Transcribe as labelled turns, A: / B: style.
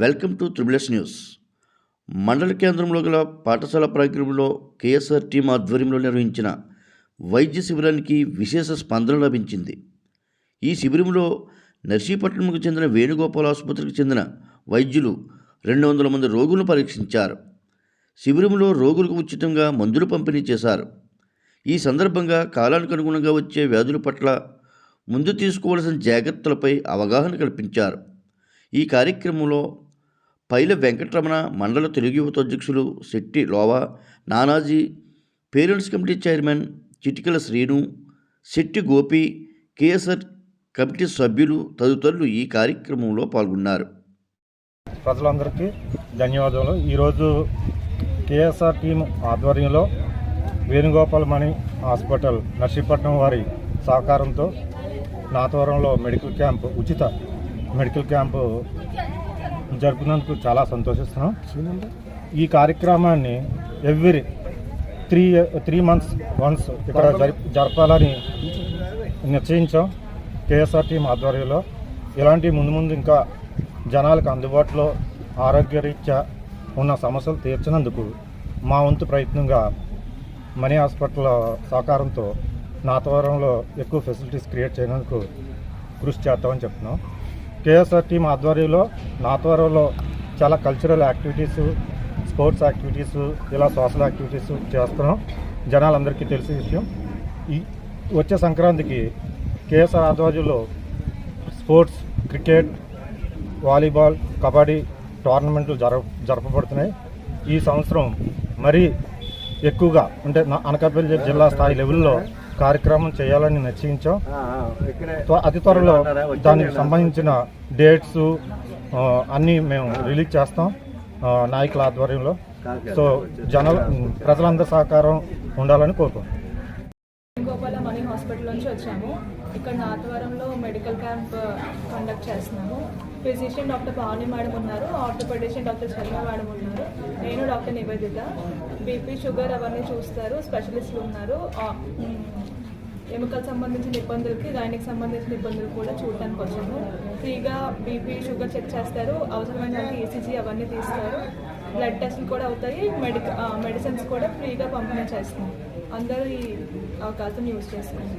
A: Welcome to త్రిబులెస్ news. మండల కేంద్రంలో గల పాఠశాల ప్రాంగణంలో కేఎస్ఆర్ టీం ఆధ్వర్యంలో నిర్వహించిన వైద్య శిబిరానికి విశేష స్పందన లభించింది. ఈ శిబిరంలో నర్సీపట్నంకు చెందిన వేణుగోపాల్ ఆసుపత్రికి చెందిన వైద్యులు రెండు వందల మంది రోగులను పరీక్షించారు. శిబిరంలో రోగులకు ఉచితంగా మందులు పంపిణీ చేశారు. ఈ సందర్భంగా కాలానికి అనుగుణంగా వచ్చే వ్యాధుల పట్ల ముందు తీసుకోవాల్సిన జాగ్రత్తలపై అవగాహన కల్పించారు. ఈ కార్యక్రమంలో పైల వెంకటరమణ మండల తెలుగు యువత అధ్యక్షులు Shetty Lova Nanaji parents committee chairman Chitikala Srinu Shetty Gopi KSR committee సభ్యులు తదితరులు ఈ కార్యక్రమంలో పాల్గొన్నారు.
B: ప్రజలందరికీ ధన్యవాదాలు. ఈరోజు కేఎస్ఆర్ టీం ఆధ్వర్యంలో వేణుగోపాల్ మణి హాస్పిటల్ నర్సీపట్నం వారి సహకారంతో నాతవరంలో మెడికల్ క్యాంప్ ఉచిత మెడికల్ క్యాంపు జరుపుకున్నందుకు చాలా సంతోషిస్తున్నాం. ఈ కార్యక్రమాన్ని every three three months once ఇక్కడ జరి జరపాలని నిశ్చయించాం కేఎస్ఆర్ టీం ఆధ్వర్యంలో. ఇలాంటి ముందు ముందు ఇంకా జనాలకు అందుబాటులో ఆరోగ్యరీత్యా ఉన్న సమస్యలు తీర్చినందుకు మా వంతు ప్రయత్నంగా మనీ హాస్పిటల్ సహకారంతో నాతవరంలో ఎక్కువ ఫెసిలిటీస్ క్రియేట్ చేయడానికి కృషి చేస్తామని చెప్తున్నాం. కేఎస్ఆర్ టీం ఆధ్వర్యంలో నా ఆధ్వర్యంలో చాలా కల్చరల్ యాక్టివిటీస్ స్పోర్ట్స్ యాక్టివిటీస్ ఇలా సోషల్ యాక్టివిటీస్ చేస్తున్నాం. జనాలందరికీ తెలిసే విషయం. ఈ వచ్చే సంక్రాంతికి కేఎస్ఆర్ ఆధ్వర్యంలో స్పోర్ట్స్ క్రికెట్ వాలీబాల్ కబడ్డీ టోర్నమెంట్లు జర జరపబడుతున్నాయి. ఈ సంవత్సరం మరీ ఎక్కువగా అంటే నా- అనకాపల్లి జిల్లా స్థాయి లెవెల్లో కార్యక్రమం చేయాలని నిశ్చయించాం. అతి త్వరలో దానికి సంబంధించిన డేట్స్ అన్నీ మేము రిలీజ్ చేస్తాం నాయకుల ఆధ్వర్యంలో. సో జన ప్రజలందరి సహకారం ఉండాలని కోరుకుంటున్నాం.
C: గోపాల మనీ హాస్పిటల్ నుంచి వచ్చాము. ఇక్కడ నాతవరంలో మెడికల్ క్యాంప్ కండక్ట్ చేస్తున్నాము. ఫిజిషియన్ డాక్టర్ పావని మేడం ఉన్నారు ఆర్థోపెడిషియన్ డాక్టర్ శర్మ మేడం ఉన్నారు నేను డాక్టర్ నివేదిత. బీపీ షుగర్ అవన్నీ చూస్తారు స్పెషలిస్టులు ఉన్నారు. ఎముకలకు సంబంధించిన ఇబ్బందులకి దానికి సంబంధించిన ఇబ్బందులు కూడా చూడటానికి వచ్చాము. ఫ్రీగా బీపీ షుగర్ చెక్ చేస్తారు అవసరమైన ఈసీజీ అవన్నీ తీస్తారు. బ్లడ్ టెస్ట్లు కూడా అవుతాయి మెడిక మెడిసిన్స్ కూడా ఫ్రీగా పంపిణీ చేస్తాం అందరూ ఈ అవకాశం యూజ్ చేసుకోండి